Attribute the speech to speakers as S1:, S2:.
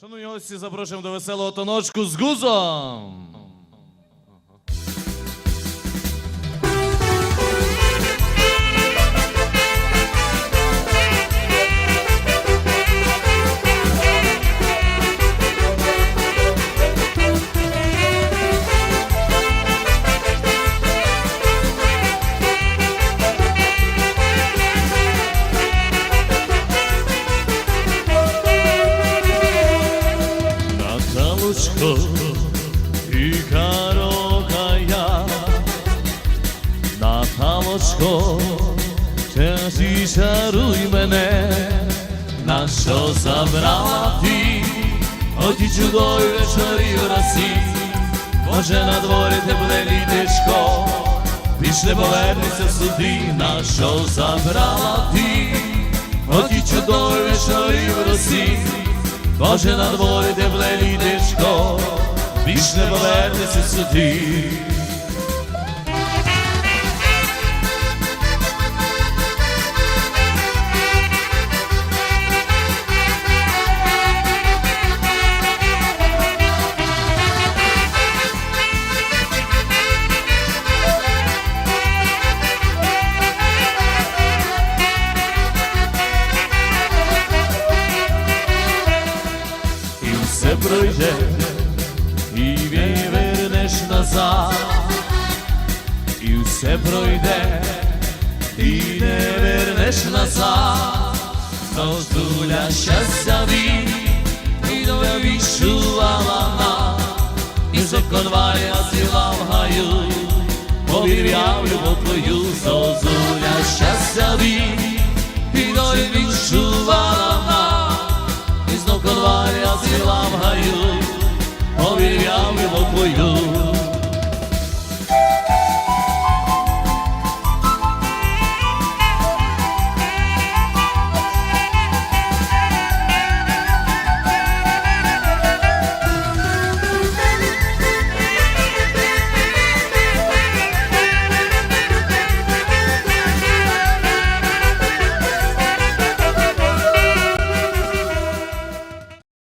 S1: Шановні гості, запрошуємо до веселого тоночку з гузом. Наталочко і карокая, Наталочко, ти зічаруй мене, на що забрала ти, оті чудові вечорі в Росі, дворі тепле літечко, більш повернеться сюди, на що забрала ти, оті чудові вечорі в Росі. Боже на більш не повернеться сюди. І все пройде, і вернеш назад, і все пройде, і не вернеш назад, тож щастя він, і доля відчувала нам, і законваря зіла в гаю, повір'я в любов зозуля щастя він, і доля відчувала нам, і знов конваря зіла в гаю, повір'я в любов твою.